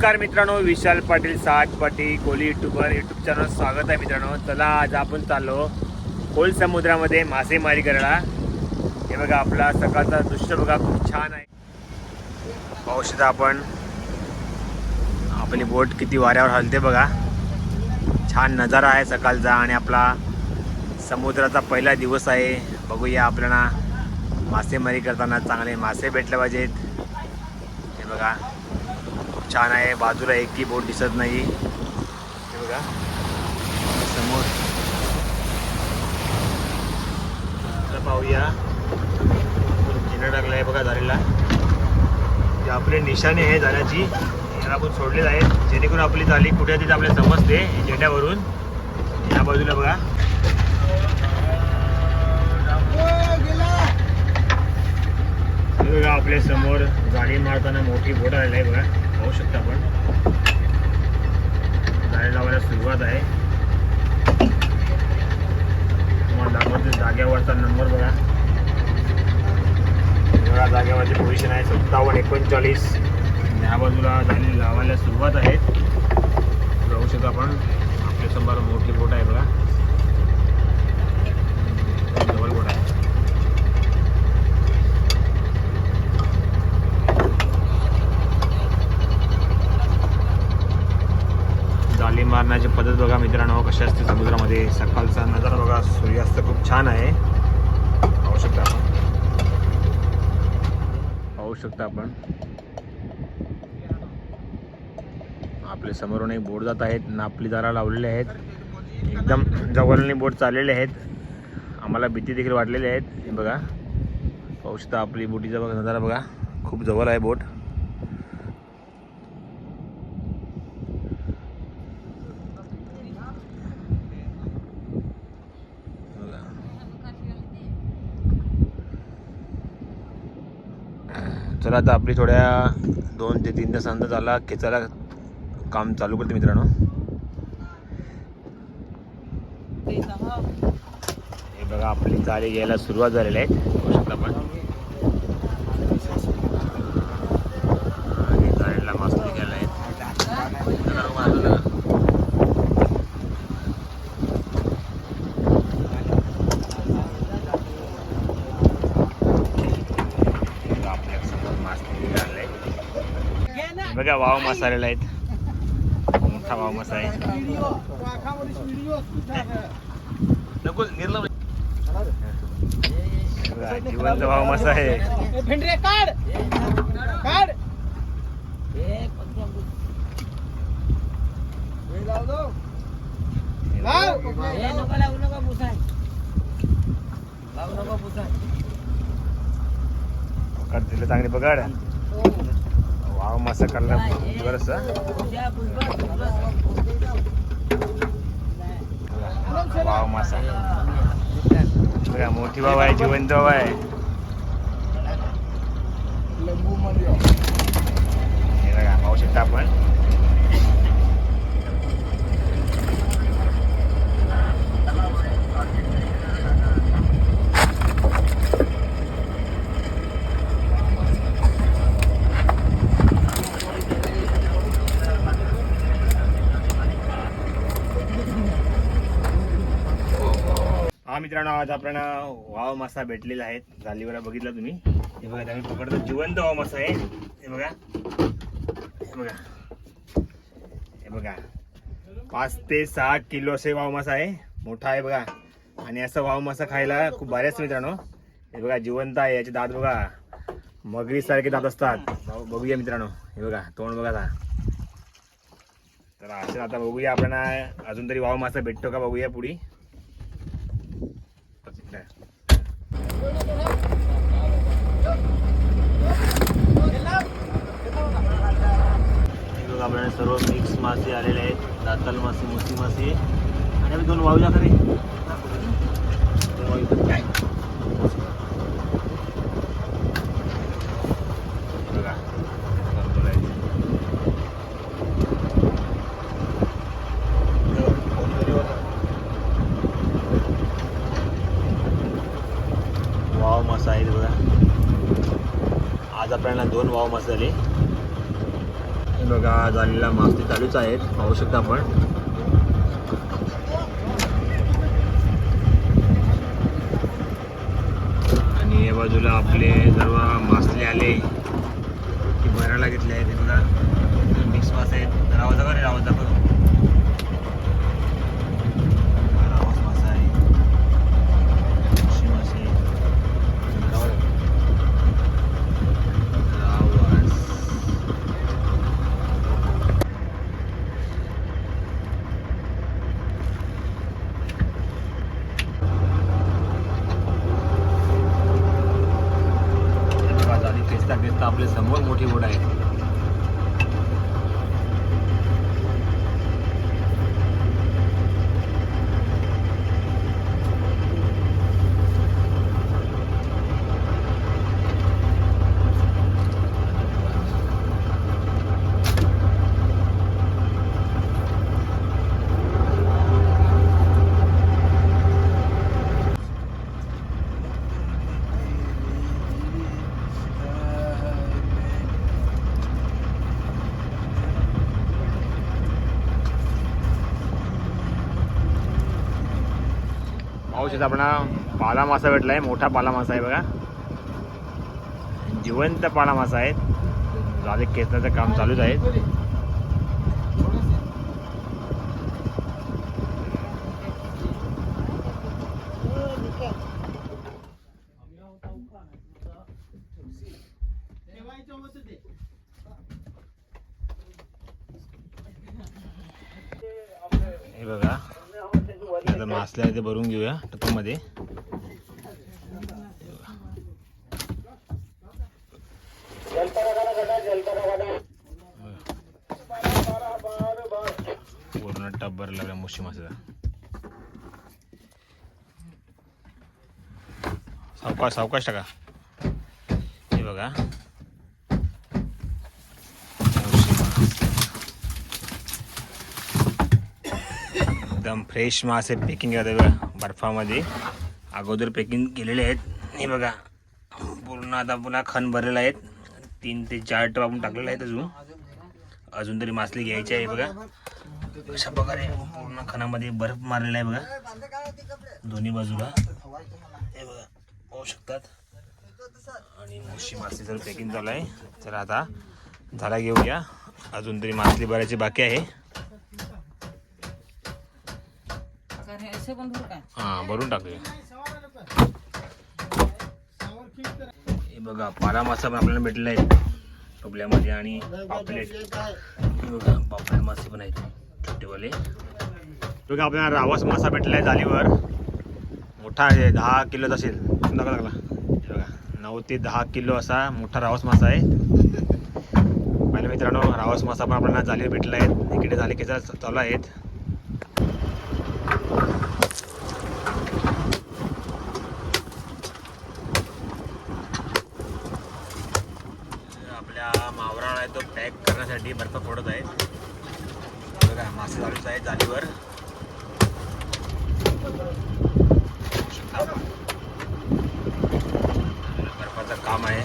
नमस्कार मित्रांनो विशाल पाटील साठ पाटी कोली युट्यूबर युट्यूब चॅनल स्वागत आहे मित्रांनो. चला आज आपण चाललो खोल समुद्रामध्ये मासेमारी करायला. हे बघा आपला सकाळचा दृश्य बघा खूप छान आहे. पाहू शकता आपण आपली बोट किती वाऱ्यावर हलते बघा. छान नजारा आहे सकाळचा आणि आपला समुद्राचा पहिला दिवस आहे. बघूया आपल्याला मासेमारी करताना चांगले मासे भेटले पाहिजेत. हे बघा. छान आहे बाजूला एकही बोट दिसत नाही. हे बघा. समोर. पाहूया. चिन्ह टाकलं आहे बघा झालेला जे आपले निशाणे आहे जाण्याची याला आपण सोडलेलं आहे. जेणेकरून आपली झाली कुठे तिथे आपल्याला समजते झेंड्यावरून. या बाजूला बघा. बघा आपल्यासमोर जाळी मारताना मोठी बोट आलेली आहे बघा. पाहू शकता आपण. गाडी लावायला सुरुवात आहे. तुम्हाला दाखवते जाग्यावरचा नंबर बघा. बघा जाग्यावरची पोझिशन आहे सत्तावन्न एकोणचाळीस. या बाजूला झाली लावायला सुरुवात आहे. जाऊ शकतो आपण. आपल्यासमोर मोठी बोट आहे बघा डबल बोट आहे करण्याची पद्धत बघा मित्रांनो कशी असते समुद्रामध्ये. सकाळचा नजारा बघा सूर्यास्त खूप छान आहे. पाहू शकता आपण. पाहू शकता आपण. आपल्या समोरून एक बोट जात आहेत नापली दारा लावलेले आहेत. एकदम जवळने बोट चाललेले आहेत. आम्हाला भीती देखील वाटलेली आहेत बघा. पाहू शकता आपली बोटीचा बघा नजारा बघा. खूप जवळ आहे बोट बघा. चला आता आपली थोड्या दोन ते तीन तासानंतर झाला. खेचायला काम चालू करते मित्रांनो. हे बघा आपली जाळी घ्यायला सुरुवात झालेली आहे. बघू शकता आपण आणि जाळीला मासळी घ्यायला आहेत जरा बाजूला. बघा आपल्यासमोर मासे निघाले बघा वाव मसालेला आहेत. मोठा वाव मसा आहे. नको जिवंत वाव मसा आहे. पकड दिलं चांगली पकड. वाव मासा काढला बरस वाव मासा बघा मोठी वाव आहे जिवंत बाबा आहे हे बघा पाहू शकता आपण हा मित्रांनो आज आपण वाव मासा भेटलेला आहे. जालीवर बघितला तुम्ही? हे बघा आम्ही पकडतो. जिवंत वाव मासा आहे. हे बघा. हे बघा. हे बघा. पाच ते सहा किलो असे वाव मासा आहे. मोठा आहे बघा. आणि असं वाव मासा खायला खूप बऱ्याच मित्रांनो. हे बघा जिवंत आहे. याचे दात बघा. मगरी सारखे दात असतात. भाऊ, बघूया मित्रांनो. हे बघा तोंड बघा आता. तर असं आता बघूया आपण अजून तरी वाव मासा भेटतो का बघूया पुढे. हे बघा आपल्याला सर्व मिक्स मासे आलेले आहेत दाताल मासे मोठी मासे आणि आम्ही दोन वाळूया खरे दोन वाळू इकडे काय? हे बघा भरपूर आहेत. वाव मासा आहेत बघा आज आपल्याला दोन वाव मासे झाले बघा झालेला मासे चालूच आहेत पाहू शकता आपण. आणि या बाजूला आपले सर्व मासले आले. की भरायला घेतले आहेत त्यांना बघा मिक्स मासे आहेत रावत दाखव रे रावत दाखव हा रावस मासा आहे मुशी मासे रावस रावस हे बघा झाली आता आपल्यासमोर मोठी बोट आहे. पाहू शकता आपण पाला मासा भेटला आहे मोठा पाला मासा आहे बघा. जिवंत पाला मासा आहेत. झाले खेचण्याचं काम चालूच आहे. हे बघा. आता मासले आहे ते भरून घेऊया टपामध्ये पूर्ण टप भरला लागला मुशी मासाचा. सावकाश सावकाश टाका. हे बघा मुशी मास. एकदम फ्रेश मासे पॅकिंग करतात बघा बर्फामध्ये. अगोदर पॅकिंग केलेले आहेत. हे बघा पूर्ण आता पुन्हा खण भरलेले आहेत. तीन ते चार टप आपण टाकलेले आहेत अजून. अजून तरी मासले घ्यायचे आहे बघा. अशा प्रकारे पूर्ण खणामध्ये बर्फ मारलेला आहे बघा. दोन्ही बाजूला. हे बघा पाहू शकतात. आणि मोशी मासे जर पॅकिंग झालं आहे तर आता झाला घेऊया. अजून तरी मासली भरायची बाकी आहे. हां भरून टाकूया. हे बघा पाला मासा पण आपल्याला भेटला आहे टोपल्यामध्ये आणि पापलेट. हे बघा पापलेट मासे पण आहेत. छोटेवाले. बघा आपल्याला रावस मासा भेटला आहे जालीवर. मोठा आहे दहा किलोचा असेल. नका लागला. हे बघा नऊ ते दहा किलो असा मोठा रावस मासा आहे. पहिले मित्रांनो रावस मासा पण आपल्याला जालीवर भेटला आहे इकडे झाले की चालू आहेत आपल्या मावरा आहे तो पॅक करण्यासाठी बर्फ फोडत आहे. बघा मासे चालूच आहे जालीवर बर्फाचं काम आहे.